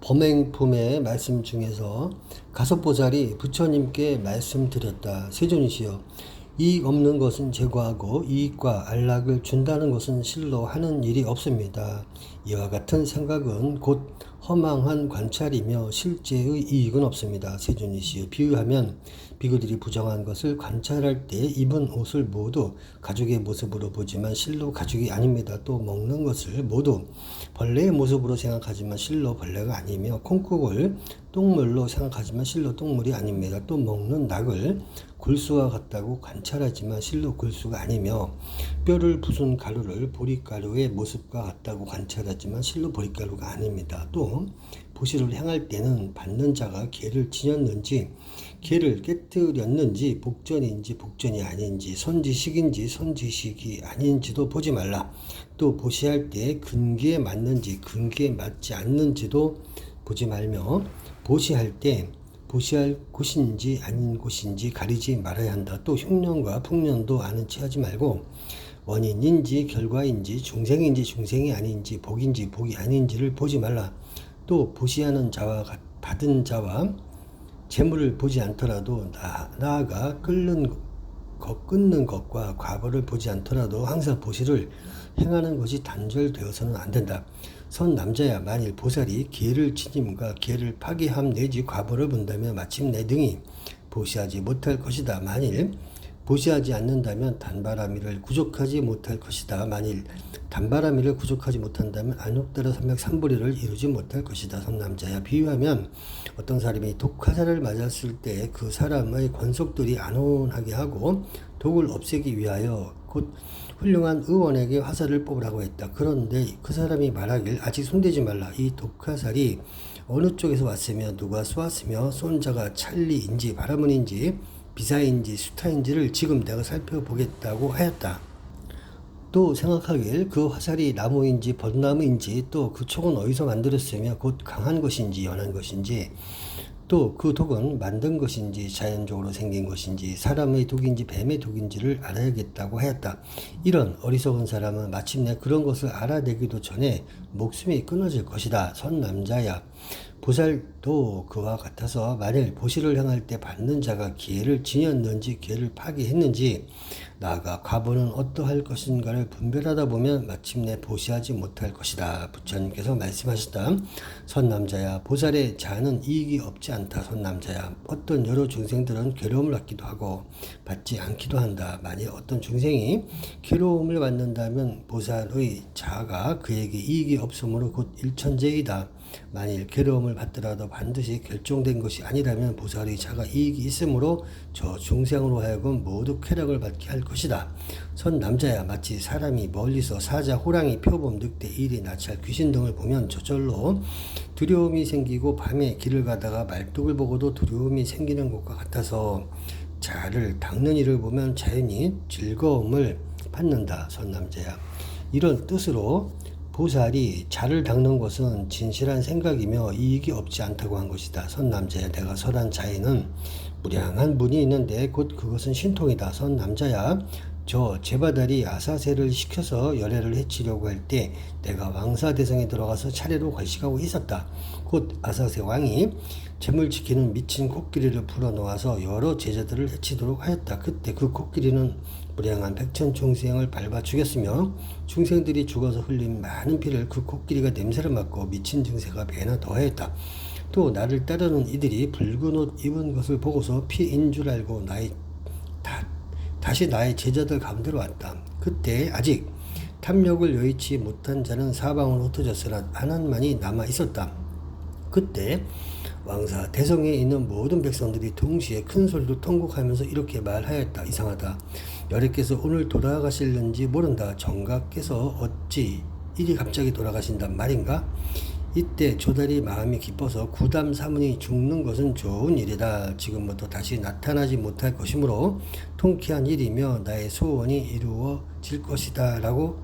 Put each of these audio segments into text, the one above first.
범행품의 말씀 중에서 가섭보살이 부처님께 말씀드렸다. 세존이시여 이익 없는 것은 제거하고 이익과 안락을 준다는 것은 실로 하는 일이 없습니다. 이와 같은 생각은 곧 허망한 관찰이며 실제의 이익은 없습니다. 세존이시여 비유하면 비구들이 부정한 것을 관찰할 때 입은 옷을 모두 가죽의 모습으로 보지만 실로 가죽이 아닙니다. 또 먹는 것을 모두 벌레의 모습으로 생각하지만 실로 벌레가 아니며 콩국을 똥물로 생각하지만 실로 똥물이 아닙니다. 또 먹는 낙을 굴수와 같다고 관찰하지만 실로 굴수가 아니며 뼈를 부순 가루를 보리가루의 모습과 같다고 관찰하지만 실로 보리가루가 아닙니다. 또 보시를 향할 때는 받는 자가 개를 지녔는지 개를 깨뜨렸는지 복전인지 복전이 아닌지 선지식인지 선지식이 아닌지도 보지 말라. 또 보시할 때 근기에 맞는지 근기에 맞지 않는지도 보지 말며 보시할 때 보시할 곳인지 아닌 곳인지 가리지 말아야 한다. 또 흉년과 풍년도 아는 체 하지 말고 원인인지 결과인지 중생인지 중생이 아닌지 복인지 복이 아닌지를 보지 말라. 또 보시하는 자와 같- 받은 자와 재물을 보지 않더라도 나, 나아가 끓는 것, 끊는 것과 과거를 보지 않더라도 항상 보시를 행하는 것이 단절되어서는 안 된다. 선 남자야 만일 보살이 개를 치님과 개를 파괴함 내지 과보를 본다면 마침내 등이 보시하지 못할 것이다. 만일 보시하지 않는다면 단바라미를 구족하지 못할 것이다. 만일 단바라미를 구족하지 못한다면 안욕따라 삼백 삼불이를 이루지 못할 것이다. 선남자야 비유하면 어떤 사람이 독화살을 맞았을 때 그 사람의 권속들이 안온하게 하고 독을 없애기 위하여 곧 훌륭한 의원에게 화살을 뽑으라고 했다. 그런데 그 사람이 말하길 아직 손대지 말라. 이 독화살이 어느 쪽에서 왔으며 누가 쏘았으며 쏜 자가 찰리인지 바라문인지 비사인지 수타인지를 지금 내가 살펴보겠다고 하였다. 또 생각하길 그 화살이 나무인지 벚나무인지 또 그 촉은 어디서 만들었으며 곧 강한 것인지 연한 것인지 또 그 독은 만든 것인지 자연적으로 생긴 것인지 사람의 독인지 뱀의 독인지를 알아야겠다고 하였다. 이런 어리석은 사람은 마침내 그런 것을 알아내기도 전에 목숨이 끊어질 것이다. 선 남자야. 보살도 그와 같아서 만일 보시를 향할 때 받는 자가 기회를 지녔는지 기회를 파괴했는지 나아가 과보는 어떠할 것인가를 분별하다 보면 마침내 보시하지 못할 것이다. 부처님께서 말씀하셨다. 선남자야 보살의 자는 이익이 없지 않다. 선남자야 어떤 여러 중생들은 괴로움을 받기도 하고 받지 않기도 한다. 만일 어떤 중생이 괴로움을 받는다면 보살의 자가 그에게 이익이 없으므로 곧 일천재이다. 만일 괴로움을 받더라도 반드시 결정된 것이 아니라면 보살의 자가 이익이 있으므로 저 중생으로 하여금 모두 쾌락을 받게 할 것이다. 선 남자야 마치 사람이 멀리서 사자, 호랑이, 표범, 늑대, 이리, 나찰, 귀신 등을 보면 저절로 두려움이 생기고 밤에 길을 가다가 말뚝을 보고도 두려움이 생기는 것과 같아서 자를 닦는 이를 보면 자연히 즐거움을 받는다. 선 남자야. 이런 뜻으로 보살이 자를 닦는 것은 진실한 생각이며 이익이 없지 않다고 한 것이다. 선 남자야, 내가 설한 자에는 무량한 문이 있는데 곧 그것은 신통이다. 선 남자야, 저 제바달이 아사세를 시켜서 열애를 해치려고 할 때 내가 왕사 대성에 들어가서 차례로 관식하고 있었다. 곧 아사세 왕이 재물 지키는 미친 코끼리를 풀어놓아서 여러 제자들을 해치도록 하였다. 그때 그 코끼리는 무량한 백천 중생을 밟아 죽였으며 중생들이 죽어서 흘린 많은 피를 그 코끼리가 냄새를 맡고 미친 증세가 배나 더하였다. 또 나를 따르는 이들이 붉은 옷 입은 것을 보고서 피인 줄 알고 나의 다, 다시 나의 제자들 가운데로 왔다. 그때 아직 탐욕을 여의치 못한 자는 사방으로 흩어졌으나 하나만이 남아 있었다. 그때 왕사 대성에 있는 모든 백성들이 동시에 큰 소리로 통곡하면서 이렇게 말하였다. 이상하다. 여래께서 오늘 돌아가실는지 모른다. 정가께서 어찌 이리 갑자기 돌아가신단 말인가? 이때 조달이 마음이 기뻐서 구담 사문이 죽는 것은 좋은 일이다. 지금부터 다시 나타나지 못할 것이므로 통쾌한 일이며 나의 소원이 이루어질 것이다. 라고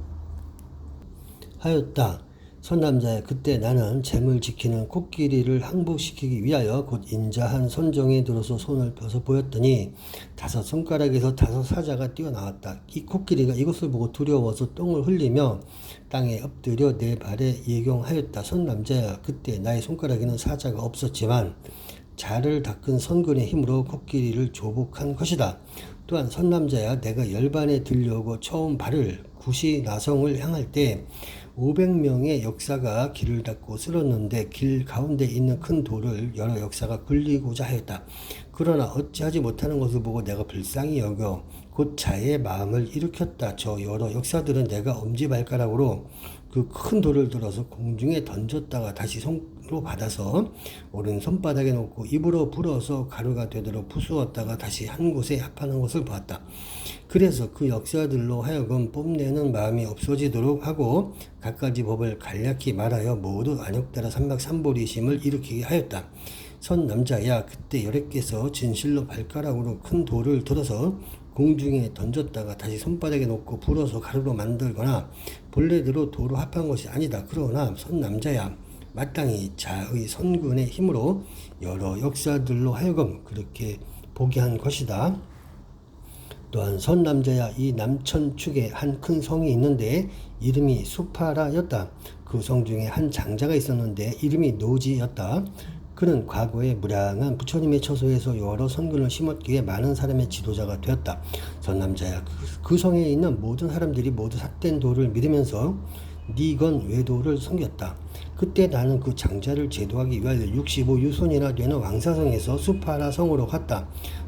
하였다. 선남자야 그때 나는 잼을 지키는 코끼리를 항복시키기 위하여 곧 인자한 선정에 들어서 손을 펴서 보였더니 다섯 손가락에서 다섯 사자가 뛰어나왔다. 이 코끼리가 이것을 보고 두려워서 똥을 흘리며 땅에 엎드려 내 발에 예경하였다. 선남자야 그때 나의 손가락에는 사자가 없었지만 자를 닦은 선근의 힘으로 코끼리를 조복한 것이다. 또한 선남자야 내가 열반에 들려오고 처음 발을 구시 나성을 향할 때 500명의 역사가 길을 닫고 쓸었는데 길 가운데 있는 큰 돌을 여러 역사가 굴리고자 하였다. 그러나 어찌하지 못하는 것을 보고 내가 불쌍히 여겨 곧 자의 마음을 일으켰다. 저 여러 역사들은 내가 엄지발가락으로 그 큰 돌을 들어서 공중에 던졌다가 다시 손으로 받아서 오른 손바닥에 놓고 입으로 불어서 가루가 되도록 부수었다가 다시 한 곳에 합하는 것을 보았다. 그래서 그 역사들로 하여금 뽐내는 마음이 없어지도록 하고 갖가지 법을 간략히 말하여 모두 안욕따라 삼박삼보리심을 일으키게 하였다. 선 남자야 그때 여래께서 진실로 발가락으로 큰 돌을 들어서 공중에 던졌다가 다시 손바닥에 놓고 불어서 가루로 만들거나 본래대로 도로 합한 것이 아니다. 그러나 선 남자야 마땅히 자의 선군의 힘으로 여러 역사들로 하여금 그렇게 보게 한 것이다. 또한 선 남자야 이 남천 축에 한 큰 성이 있는데 이름이 수파라였다. 그 성 중에 한 장자가 있었는데 이름이 노지였다. 그는 과거에 무량한 부처님의 처소에서 여러 선근을 심었기에 많은 사람의 지도자가 되었다. 선 남자야 그, 그 성에 있는 모든 사람들이 모두 삭된 도를 믿으면서 니건 외도를 섬겼다. 그때 나는 그 장자를 제도하기 위하여 65유손이나 되는 왕사성에서 수파라 성으로 갔다.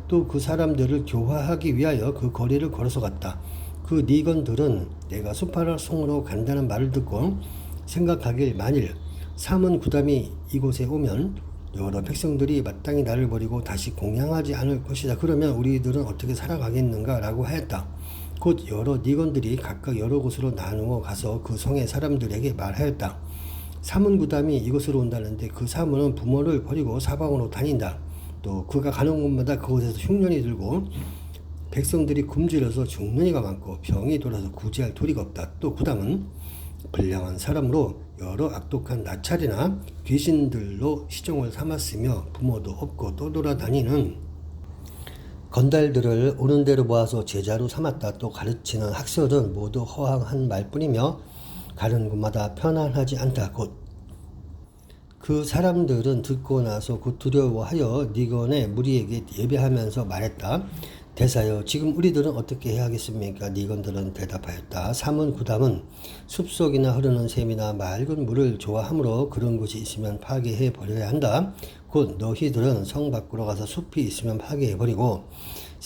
또 그 사람들을 교화하기 위하여 그 거리를 걸어서 갔다. 그 니건들은 내가 수파라 성으로 간다는 말을 듣고 생각하길 만일 삼은 구담이 이곳에 오면 여러 백성들이 마땅히 나를 버리고 다시 공양하지 않을 것이다. 그러면 우리들은 어떻게 살아가겠는가라고 하였다. 곧 여러 니건들이 각각 여러 곳으로 나누어 가서 그 성의 사람들에게 말하였다. 사문구담이 이곳으로 온다는데 그 사문은 부모를 버리고 사방으로 다닌다. 또 그가 가는 곳마다 그곳에서 흉년이 들고 백성들이 굶주려서 죽는 이가 많고 병이 돌아서 구제할 도리가 없다. 또 구담은 불량한 사람으로 여러 악독한 나찰이나 귀신들로 시종을 삼았으며 부모도 없고 떠돌아다니는 건달들을 오는 대로 모아서 제자로 삼았다. 또 가르치는 학설은 모두 허황한 말뿐이며 가는 곳마다 편안하지 않다. 곧 그 사람들은 듣고 나서 곧 두려워하여 니건의 무리에게 예배하면서 말했다. 대사여 지금 우리들은 어떻게 해야 하겠습니까? 니건들은 대답하였다. 삼은 구담은 숲속이나 흐르는 샘이나 맑은 물을 좋아하므로 그런 곳이 있으면 파괴해 버려야 한다. 곧 너희들은 성 밖으로 가서 숲이 있으면 파괴해 버리고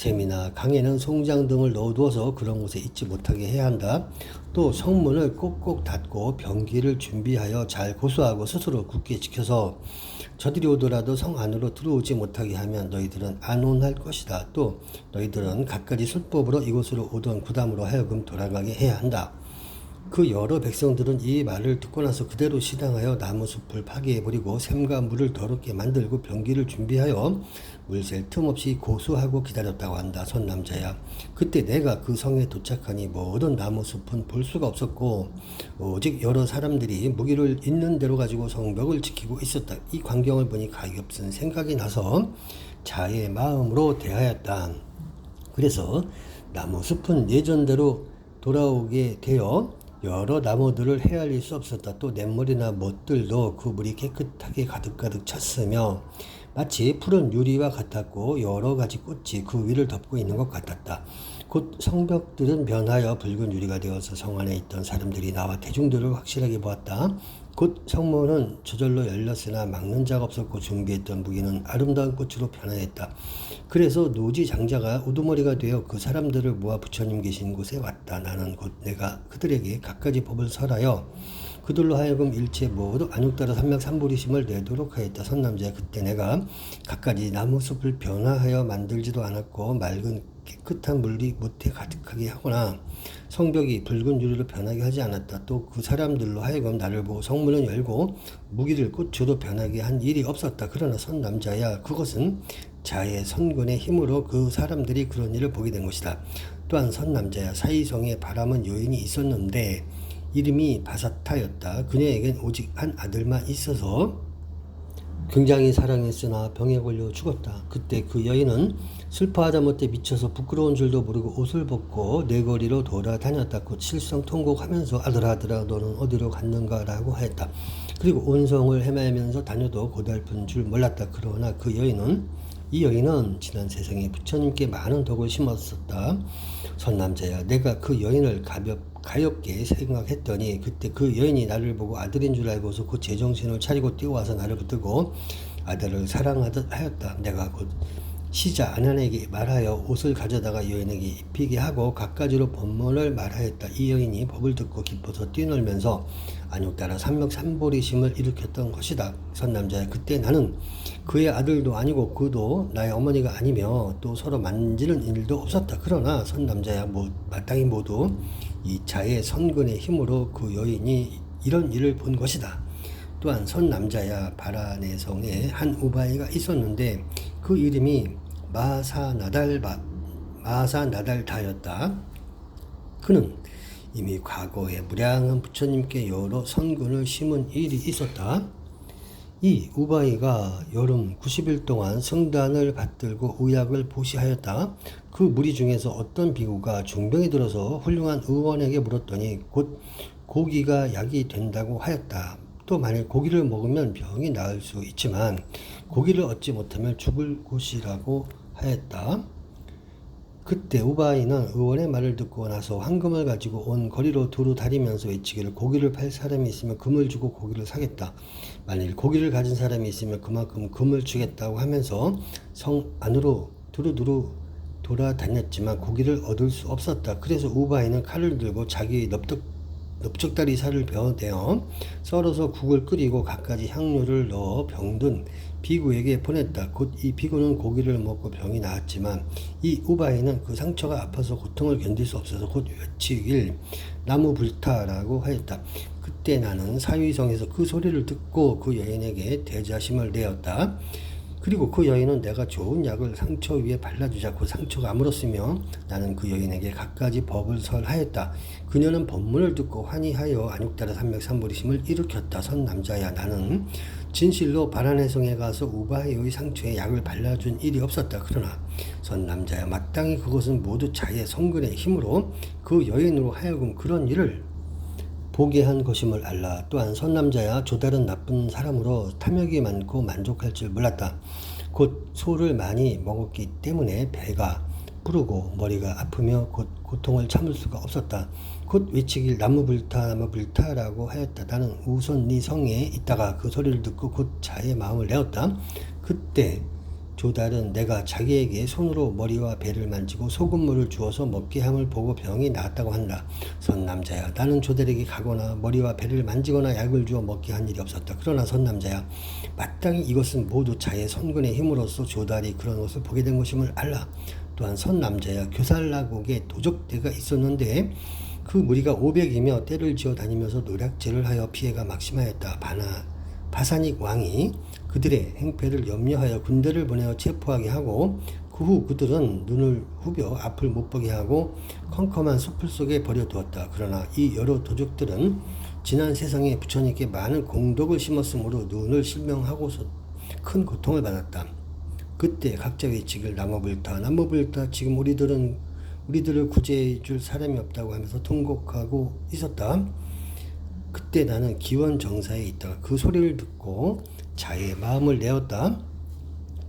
샘이나 강에는 송장 등을 넣어두어서 그런 곳에 있지 못하게 해야 한다. 또 성문을 꼭꼭 닫고 병기를 준비하여 잘 고수하고 스스로 굳게 지켜서 저들이 오더라도 성 안으로 들어오지 못하게 하면 너희들은 안온할 것이다. 또 너희들은 갖가지 술법으로 이곳으로 오던 구담으로 하여금 돌아가게 해야 한다. 그 여러 백성들은 이 말을 듣고 나서 그대로 시당하여 나무 숲을 파괴해버리고 샘과 물을 더럽게 만들고 병기를 준비하여 물샐 틈 없이 고수하고 기다렸다고 한다. 선 남자야. 그때 내가 그 성에 도착하니 모든 나무 숲은 볼 수가 없었고 오직 여러 사람들이 무기를 있는 대로 가지고 성벽을 지키고 있었다. 이 광경을 보니 가엾은 생각이 나서 자의 마음으로 대하였다. 그래서 나무 숲은 예전대로 돌아오게 되어 여러 나무들을 헤아릴 수 없었다. 또 냇물이나 못들도 그 물이 깨끗하게 가득가득 찼으며 마치 푸른 유리와 같았고 여러 가지 꽃이 그 위를 덮고 있는 것 같았다. 곧 성벽들은 변하여 붉은 유리가 되어서 성 안에 있던 사람들이 나와 대중들을 확실하게 보았다. 곧 성문은 저절로 열렸으나 막는 자가 없었고 준비했던 무기는 아름다운 꽃으로 변화했다. 그래서 노지 장자가 우두머리가 되어 그 사람들을 모아 부처님 계신 곳에 왔다. 나는 곧 내가 그들에게 갖가지 법을 설하여 그들로 하여금 일체 모두 안육따라 삼맥삼보리심을 내도록 하였다. 선남자야 그때 내가 갖가지 나무숲을 변화하여 만들지도 않았고 맑은 깨끗한 물이 못해 가득하게 하거나 성벽이 붉은 유리로 변하게 하지 않았다. 또 그 사람들로 하여금 나를 보고 성문을 열고 무기를 꽃으로 변하게 한 일이 없었다. 그러나 선 남자야 그것은 자의 선군의 힘으로 그 사람들이 그런 일을 보게 된 것이다. 또한 선 남자야 사이성에 바람은 여인이 있었는데 이름이 바사타였다. 그녀에겐 오직 한 아들만 있어서 굉장히 사랑했으나 병에 걸려 죽었다. 그때 그 여인은 슬퍼하다 못해 미쳐서 부끄러운 줄도 모르고 옷을 벗고 내거리로 돌아다녔다. 곧 실성 통곡하면서 아들아 아들아 너는 어디로 갔는가라고 하였다. 그리고 온 성을 헤매면서 다녀도 고달픈 줄 몰랐다. 그러나 그 여인은 이 여인은 지난 세상에 부처님께 많은 덕을 심었었다. 선남자야, 내가 그 여인을 가볍, 가엽게 생각했더니 그때 그 여인이 나를 보고 아들인 줄 알고서 곧 제정신을 차리고 뛰어와서 나를 붙들고 아들을 사랑하듯 하였다. 내가 곧 시자 아난에게 말하여 옷을 가져다가 여인에게 입히게 하고 갖가지로 법문을 말하였다. 이 여인이 법을 듣고 기뻐서 뛰놀면서 안욕 따라 삼명삼보리심을 일으켰던 것이다. 선남자야 그때 나는 그의 아들도 아니고 그도 나의 어머니가 아니며 또 서로 만지는 일도 없었다. 그러나 선남자야 뭐 마땅히 모두 이 자의 선근의 힘으로 그 여인이 이런 일을 본 것이다. 또한 선남자야 바라네성에 한 우바이가 있었는데 그 이름이 마사나달바 마사나달다였다. 그는 이미 과거에 무량한 부처님께 여러 선근을 심은 일이 있었다. 이 우바이가 여름 90일 동안 성단을 받들고 의약을 보시하였다. 그 무리 중에서 어떤 비구가 중병이 들어서 훌륭한 의원에게 물었더니 곧 고기가 약이 된다고 하였다. 또 만일 고기를 먹으면 병이 나을 수 있지만 고기를 얻지 못하면 죽을 곳이라고 하였다. 그때 우바이는 의원의 말을 듣고 나서 황금을 가지고 온 거리로 두루 다니면서 외치기를 고기를 팔 사람이 있으면 금을 주고 고기를 사겠다. 만일 고기를 가진 사람이 있으면 그만큼 금을 주겠다고 하면서 성 안으로 두루두루 돌아다녔지만 고기를 얻을 수 없었다. 그래서 우바이는 칼을 들고 자기 넙득 넓적다리 살을 베어내어 썰어서 국을 끓이고 갖가지 향료를 넣어 병든 비구에게 보냈다. 곧 이 비구는 고기를 먹고 병이 나았지만 이 우바이는 그 상처가 아파서 고통을 견딜 수 없어서 곧 외치길 나무 불타라고 하였다. 그때 나는 사위성에서 그 소리를 듣고 그 여인에게 대자심을 내었다. 그리고 그 여인은 내가 좋은 약을 상처 위에 발라주자 그 상처가 아물었으며 나는 그 여인에게 갖가지 법을 설하였다. 그녀는 법문을 듣고 환희하여 안욕따라 삼백삼보리심을 일으켰다. 선 남자야 나는 진실로 바라네성에 가서 우바이의 상처에 약을 발라준 일이 없었다. 그러나 선 남자야 마땅히 그것은 모두 자의 성근의 힘으로 그 여인으로 하여금 그런 일을 보게 한 것임을 알라. 또한 선남자야 조달은 나쁜 사람으로 탐욕이 많고 만족할 줄 몰랐다. 곧 소를 많이 먹었기 때문에 배가 부르고 머리가 아프며 곧 고통을 참을 수가 없었다. 곧 외치길 나무 불타 나무 불타라고 하였다. 나는 우선 네 성에 있다가 그 소리를 듣고 곧 자의 마음을 내었다. 그때 조달은 내가 자기에게 손으로 머리와 배를 만지고 소금물을 주어서 먹게 함을 보고 병이 나았다고 한다. 선남자야, 나는 조달에게 가거나 머리와 배를 만지거나 약을 주어 먹게 한 일이 없었다. 그러나 선남자야, 마땅히 이것은 모두 자의 선근의 힘으로써 조달이 그런 것을 보게 된 것임을 알라. 또한 선남자야, 교살라국에 도적대가 있었는데 그 무리가 500이며 때를 지어 다니면서 노략질을 하여 피해가 막심하였다. 바나 바사닉 왕이 그들의 행패를 염려하여 군대를 보내어 체포하게 하고 그 후 그들은 눈을 후벼 앞을 못 보게 하고 컴컴한 숲을 속에 버려두었다. 그러나 이 여러 도적들은 지난 세상에 부처님께 많은 공덕을 심었으므로 눈을 실명하고서 큰 고통을 받았다. 그때 각자 외치길 나무불타 나무불타 지금 우리들은 우리들을 구제해 줄 사람이 없다고 하면서 통곡하고 있었다. 그때 나는 기원 정사에 있다가 그 소리를 듣고 자의 마음을 내었다.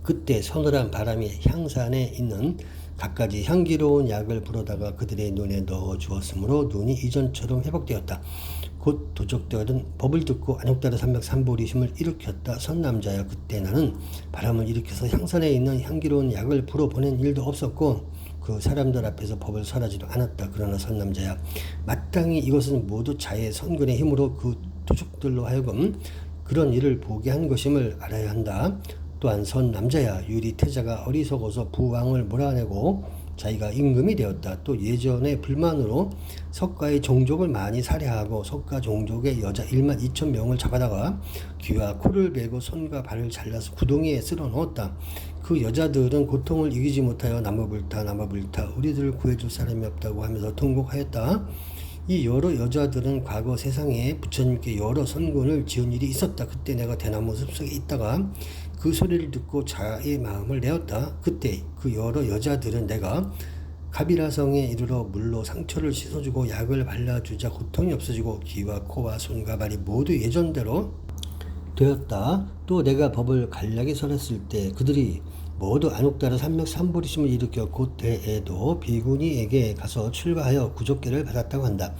그때 서늘한 바람이 향산에 있는 갖가지 향기로운 약을 불어다가 그들의 눈에 넣어 주었으므로 눈이 이전처럼 회복되었다. 곧 도적들은 법을 듣고 안욕다르 삼백 삼보리심을 일으켰다. 선남자여 그때 나는 바람을 일으켜서 향산에 있는 향기로운 약을 불어 보낸 일도 없었고 그 사람들 앞에서 법을 설하지도 않았다. 그러나 선남자야 마땅히 이것은 모두 자의 선근의 힘으로 그 도적들로 하여금 그런 일을 보게 한 것임을 알아야 한다. 또한 선 남자야 유리태자가 어리석어서 부왕을 몰아내고 자기가 임금이 되었다. 또 예전의 불만으로 석가의 종족을 많이 살해하고 석가 종족의 여자 1만 2천 명을 잡아다가 귀와 코를 베고 손과 발을 잘라서 구덩이에 쓸어 넣었다. 그 여자들은 고통을 이기지 못하여 나무불타 나무불타 우리들을 구해줄 사람이 없다고 하면서 통곡하였다. 이 여러 여자들은 과거 세상에 부처님께 여러 선군을 지은 일이 있었다. 그때 내가 대나무 숲속에 있다가 그 소리를 듣고 자의 마음을 내었다. 그때 그 여러 여자들은 내가 가비라성에 이르러 물로 상처를 씻어주고 약을 발라주자 고통이 없어지고 귀와 코와 손과 발이 모두 예전대로 되었다. 또 내가 법을 간략히 설했을 때 그들이 모두 안옥다라 삼맥 삼보리심을 일으켜 곧 대에도 비구니에게 가서 출가하여 구족계를 받았다고 한다.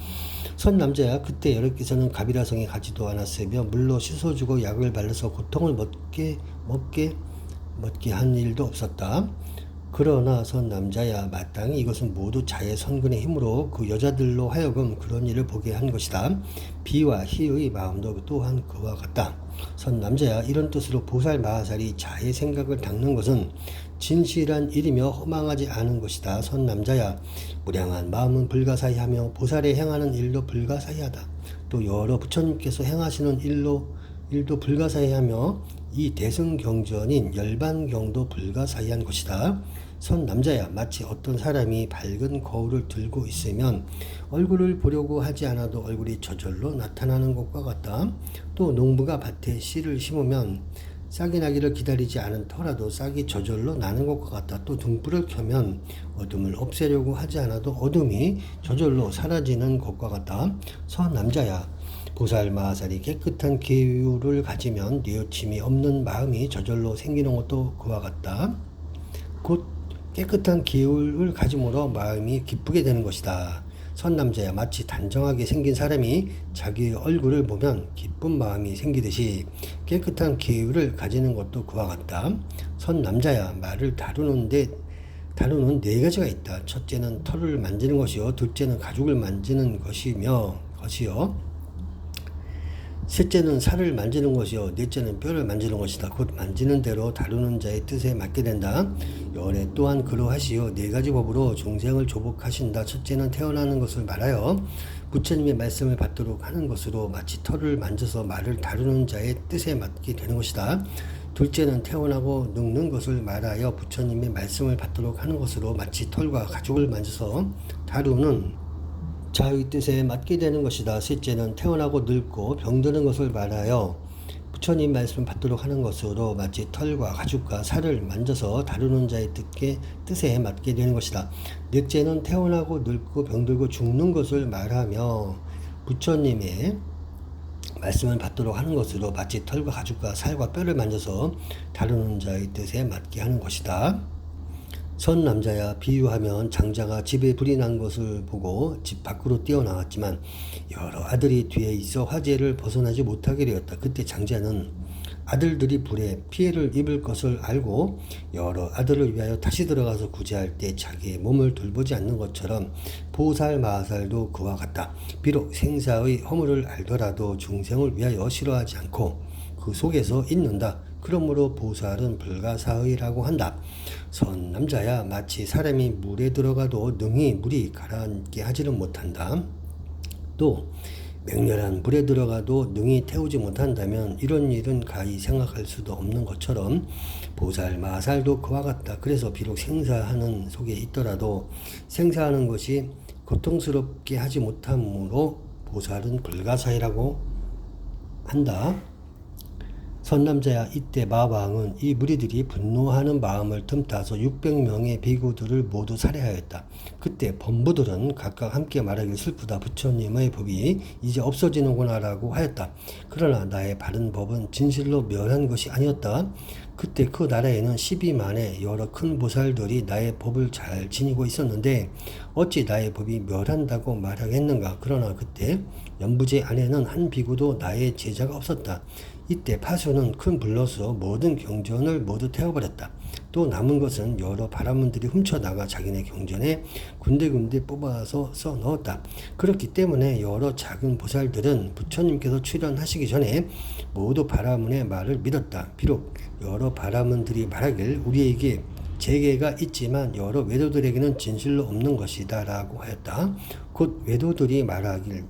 선 남자야 그때 여럿께서는 가비라성에 가지도 않았으며 물로 씻어주고 약을 발라서 고통을 먹게 먹게 먹게 한 일도 없었다. 그러나 선 남자야 마땅히 이것은 모두 자의 선근의 힘으로 그 여자들로 하여금 그런 일을 보게 한 것이다. 비와 희의 마음도 또한 그와 같다. 선 남자야 이런 뜻으로 보살 마하살이 자의 생각을 닦는 것은 진실한 일이며 허망하지 않은 것이다. 선 남자야 무량한 마음은 불가사의하며 보살의 행하는 일도 불가사의하다. 또 여러 부처님께서 행하시는 일로 일도 불가사의하며 이 대승경전인 열반경도 불가사의한 것이다. 선 남자야 마치 어떤 사람이 밝은 거울을 들고 있으면 얼굴을 보려고 하지 않아도 얼굴이 저절로 나타나는 것과 같다. 또 농부가 밭에 씨를 심으면 싹이 나기를 기다리지 않은 터라도 싹이 저절로 나는 것과 같다. 또 등불을 켜면 어둠을 없애려고 하지 않아도 어둠이 저절로 사라지는 것과 같다. 선 남자야 보살 마하살이 깨끗한 계율을 가지면 뉘우침이 없는 마음이 저절로 생기는 것도 그와 같다. 곧 깨끗한 기울을 가짐으로 마음이 기쁘게 되는 것이다. 선남자야 마치 단정하게 생긴 사람이 자기의 얼굴을 보면 기쁜 마음이 생기듯이 깨끗한 기울을 가지는 것도 그와 같다. 선남자야 말을 다루는데 다루는 네 가지가 있다. 첫째는 털을 만지는 것이요, 둘째는 가죽을 만지는 것이며 것이요. 셋째는 살을 만지는 것이요 넷째는 뼈를 만지는 것이다. 곧 만지는 대로 다루는 자의 뜻에 맞게 된다. 연애 또한 그러하시오. 네 가지 법으로 중생을 조복하신다. 첫째는 태어나는 것을 말하여 부처님의 말씀을 받도록 하는 것으로 마치 털을 만져서 말을 다루는 자의 뜻에 맞게 되는 것이다. 둘째는 태어나고 늙는 것을 말하여 부처님의 말씀을 받도록 하는 것으로 마치 털과 가죽을 만져서 다루는 자의 뜻에 맞게 되는 것이다. 셋째는 태어나고 늙고 병드는 것을 말하여 부처님 말씀 받도록 하는 것으로 마치 털과 가죽과 살을 만져서 다루는 자의 뜻에, 뜻에 맞게 되는 것이다. 넷째는 태어나고 늙고 병들고 죽는 것을 말하며 부처님의 말씀을 받도록 하는 것으로 마치 털과 가죽과 살과 뼈를 만져서 다루는 자의 뜻에 맞게 하는 것이다. 선 남자야 비유하면 장자가 집에 불이 난 것을 보고 집 밖으로 뛰어나왔지만 여러 아들이 뒤에 있어 화재를 벗어나지 못하게 되었다. 그때 장자는 아들들이 불에 피해를 입을 것을 알고 여러 아들을 위하여 다시 들어가서 구제할 때 자기의 몸을 돌보지 않는 것처럼 보살 마살도 그와 같다. 비록 생사의 허물을 알더라도 중생을 위하여 싫어하지 않고 그 속에서 있는다. 그러므로 보살은 불가사의라고 한다. 선 남자야 마치 사람이 물에 들어가도 능히 물이 가라앉게 하지는 못한다. 또 맹렬한 물에 들어가도 능히 태우지 못한다면 이런 일은 가히 생각할 수도 없는 것처럼 보살 마살도 그와 같다. 그래서 비록 생사하는 속에 있더라도 생사하는 것이 고통스럽게 하지 못함으로 보살은 불가사의라고 한다. 선남자야 이때 마왕은 이 무리들이 분노하는 마음을 틈타서 600명의 비구들을 모두 살해하였다. 그때 범부들은 각각 함께 말하기 슬프다. 부처님의 법이 이제 없어지는구나 라고 하였다. 그러나 나의 바른 법은 진실로 멸한 것이 아니었다. 그때 그 나라에는 12만의 여러 큰 보살들이 나의 법을 잘 지니고 있었는데 어찌 나의 법이 멸한다고 말하겠는가. 그러나 그때 연부제 안에는 한 비구도 나의 제자가 없었다. 이때 파수는 큰 불로서 모든 경전을 모두 태워버렸다. 또 남은 것은 여러 바라문들이 훔쳐나가 자기네 경전에 군데군데 뽑아서 써 넣었다. 그렇기 때문에 여러 작은 보살들은 부처님께서 출연하시기 전에 모두 바라문의 말을 믿었다. 비록 여러 바라문들이 말하길 우리에게 재계가 있지만 여러 외도들에게는 진실로 없는 것이다 라고 하였다. 곧 외도들이 말하길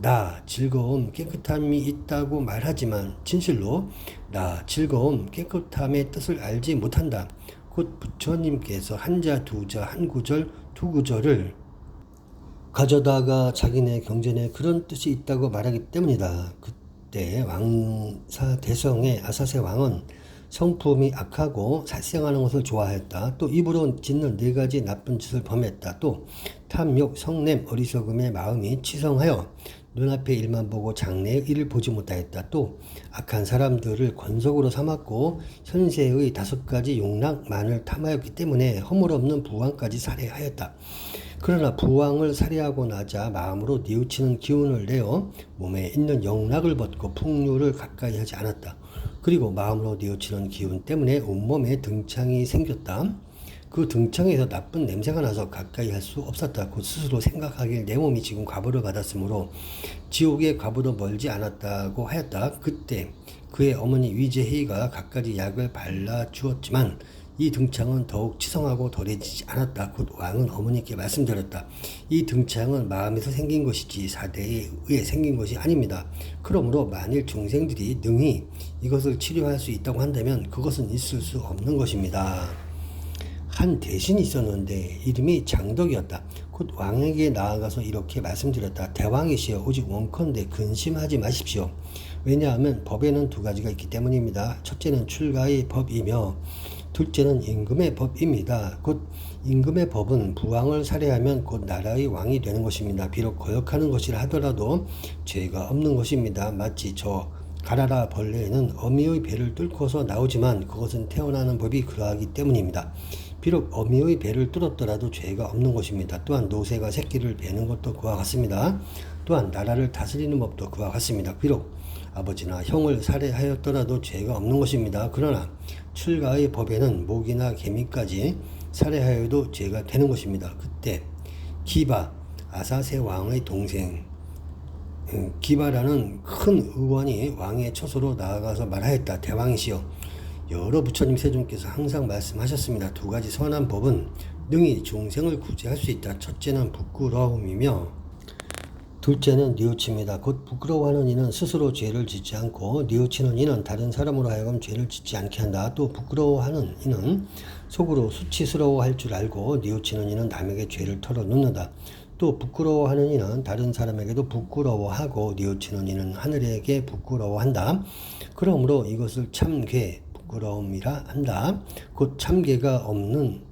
나 즐거움 깨끗함이 있다고 말하지만 진실로 나 즐거움 깨끗함의 뜻을 알지 못한다. 곧 부처님께서 한자 두자 한 구절 두 구절을 가져다가 자기네 경전에 그런 뜻이 있다고 말하기 때문이다. 그때 왕사 대성의 아사세 왕은 성품이 악하고 살생하는 것을 좋아했다. 또 입으로 짓는 네 가지 나쁜 짓을 범했다. 또 탐욕, 성냄, 어리석음의 마음이 치성하여 눈앞의 일만 보고 장래의 일을 보지 못하였다. 또 악한 사람들을 권속으로 삼았고 현세의 다섯 가지 용락만을 탐하였기 때문에 허물없는 부왕까지 살해하였다. 그러나 부왕을 살해하고 나자 마음으로 뉘우치는 기운을 내어 몸에 있는 영락을 벗고 풍류를 가까이 하지 않았다. 그리고 마음으로 뉘우치는 기운 때문에 온몸에 등창이 생겼다. 그 등창에서 나쁜 냄새가 나서 가까이 할 수 없었다. 곧 스스로 생각하길 내 몸이 지금 과부를 받았으므로 지옥의 과부도 멀지 않았다고 하였다. 그때 그의 어머니 위제희가 갖가지 약을 발라 주었지만 이 등창은 더욱 치성하고 덜해지지 않았다. 곧 왕은 어머니께 말씀드렸다. 이 등창은 마음에서 생긴 것이지 사대에 의해 생긴 것이 아닙니다. 그러므로 만일 중생들이 능히 이것을 치료할 수 있다고 한다면 그것은 있을 수 없는 것입니다. 한 대신이 있었는데 이름이 장덕이었다. 곧 왕에게 나아가서 이렇게 말씀드렸다. 대왕이시여 오직 원컨대 근심하지 마십시오. 왜냐하면 법에는 두 가지가 있기 때문입니다. 첫째는 출가의 법이며 둘째는 임금의 법입니다. 곧 임금의 법은 부왕을 살해하면 곧 나라의 왕이 되는 것입니다. 비록 거역하는 것이라 하더라도 죄가 없는 것입니다. 마치 저 가라라 벌레는 어미의 배를 뚫고서 나오지만 그것은 태어나는 법이 그러하기 때문입니다. 비록 어미의 배를 뚫었더라도 죄가 없는 것입니다. 또한 노새가 새끼를 베는 것도 그와 같습니다. 또한 나라를 다스리는 법도 그와 같습니다. 비록 아버지나 형을 살해하였더라도 죄가 없는 것입니다. 그러나 출가의 법에는 목이나 개미까지 살해하여도 죄가 되는 것입니다. 그때 기바 아사세 왕의 동생 음, 기바라는 큰 의원이 왕의 처소로 나아가서 말하였다. 대왕이시여 여러 부처님 세존께서 항상 말씀하셨습니다. 두 가지 선한 법은 능히 중생을 구제할 수 있다. 첫째는 부끄러움이며 둘째는 뉘우침이다. 곧 부끄러워하는 이는 스스로 죄를 짓지 않고 뉘우치는 이는 다른 사람으로 하여금 죄를 짓지 않게 한다. 또 부끄러워하는 이는 속으로 수치스러워할 줄 알고 뉘우치는 이는 남에게 죄를 털어놓는다. 또 부끄러워하는 이는 다른 사람에게도 부끄러워하고 뉘우치는 이는 하늘에게 부끄러워한다. 그러므로 이것을 참괴, 부끄러움이라 한다. 곧 참괴가 없는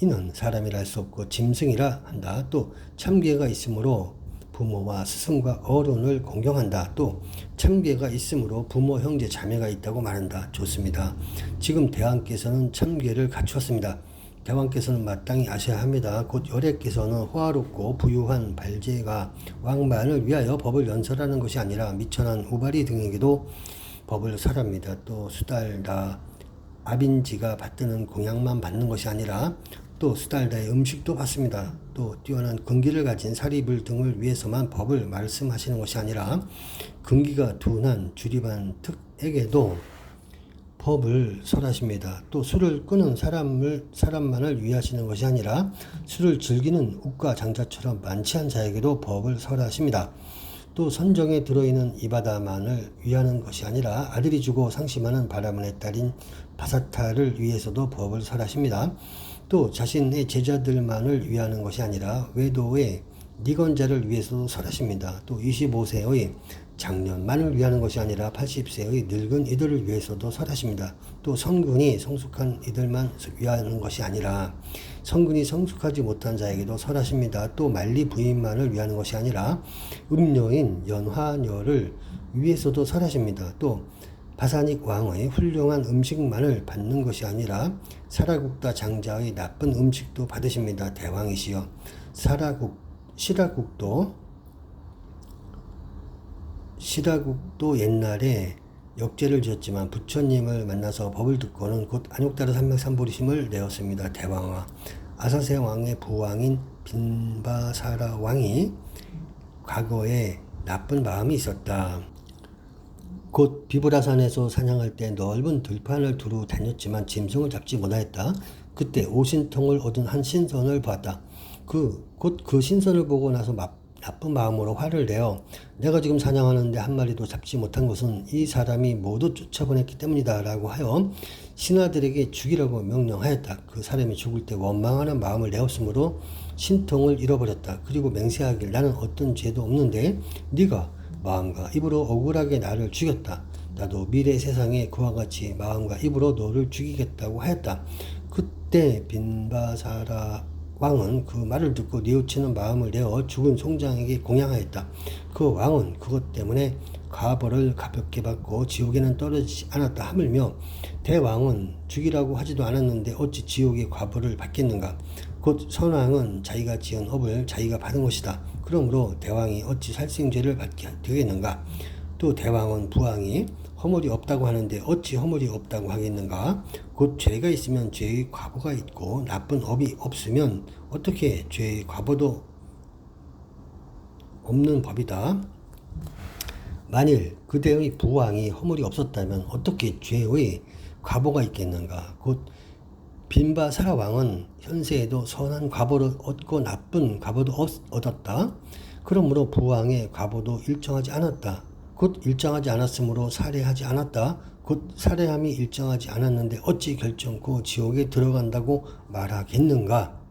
이는 사람이라 할 수 없고 짐승이라 한다. 또 참괴가 있으므로 부모와 스승과 어른을 공경한다. 또 참괴가 있으므로 부모, 형제, 자매가 있다고 말한다. 좋습니다. 지금 대왕께서는 참괴를 갖추었습니다. 대왕께서는 마땅히 아셔야 합니다. 곧 열애께서는 호화롭고 부유한 발제가 왕만을 위하여 법을 연설하는 것이 아니라 미천한 우바리 등에게도 법을 설합니다. 또 수달다 아빈지가 받드는 공양만 받는 것이 아니라 또 수달다의 음식도 받습니다. 또 뛰어난 근기를 가진 사리불 등을 위해서만 법을 말씀하시는 것이 아니라 근기가 둔한 주리반 특에게도 법을 설하십니다. 또 술을 끄는 사람을 사람만을 위하시는 것이 아니라 술을 즐기는 욱과 장자처럼 만취한 자에게도 법을 설하십니다. 또 선정에 들어있는 이바다만을 위하는 것이 아니라 아들이 주고 상심하는 바라문의 딸인 바사타를 위해서도 법을 설하십니다. 또 자신의 제자들만을 위하는 것이 아니라 외도의 니건자를 위해서도 설하십니다. 또 25세의 장년만을 위하는 것이 아니라 80세의 늙은 이들을 위해서도 설하십니다. 또 성군이 성숙한 이들만 위하는 것이 아니라 성군이 성숙하지 못한 자에게도 설하십니다. 또 만리 부인만을 위하는 것이 아니라 음녀인 연화녀를 위해서도 설하십니다. 또 바사닉 왕의 훌륭한 음식만을 받는 것이 아니라 사라국다 장자의 나쁜 음식도 받으십니다. 대왕이시여 사라국 시라국도 시라국도 옛날에 역죄를 지었지만 부처님을 만나서 법을 듣고는 곧 안욕다르 삼맥삼보리심을 내었습니다. 대왕과 아사세 왕의 부왕인 빈바사라 왕이 과거에 나쁜 마음이 있었다. 곧 비브라산에서 사냥할 때 넓은 들판을 두루 다녔지만 짐승을 잡지 못하였다. 그때 오신통을 얻은 한 신선을 보았다. 그, 곧 그 신선을 보고 나서 나쁜 마음으로 화를 내어 내가 지금 사냥하는데 한 마리도 잡지 못한 것은 이 사람이 모두 쫓아보냈기 때문이다 라고 하여 신하들에게 죽이라고 명령하였다. 그 사람이 죽을 때 원망하는 마음을 내었으므로 신통을 잃어버렸다. 그리고 맹세하길 나는 어떤 죄도 없는데 네가 마음과 입으로 억울하게 나를 죽였다. 나도 미래 세상에 그와 같이 마음과 입으로 너를 죽이겠다고 하였다. 그때 빈바사라 왕은 그 말을 듣고 뉘우치는 마음을 내어 죽은 송장에게 공양하였다. 그 왕은 그것 때문에 가벌을 가볍게 받고 지옥에는 떨어지지 않았다 하물며 대왕은 죽이라고 하지도 않았는데 어찌 지옥의 과벌을 받겠는가? 곧 선왕은 자기가 지은 업을 자기가 받은 것이다. 그러므로 대왕이 어찌 살생죄를 받게 되겠는가? 또 대왕은 부왕이 허물이 없다고 하는데 어찌 허물이 없다고 하겠는가? 곧 죄가 있으면 죄의 과보가 있고 나쁜 업이 없으면 어떻게 죄의 과보도 없는 법이다. 만일 그대의 부왕이 허물이 없었다면 어떻게 죄의 과보가 있겠는가? 곧 빈바사라 왕은 현세에도 선한 과보를 얻고 나쁜 과보도 얻- 얻었다. 그러므로 부왕의 과보도 일정하지 않았다. 곧 일정하지 않았으므로 살해하지 않았다. 곧 살해함이 일정하지 않았는데 어찌 결정코 지옥에 들어간다고 말하겠는가?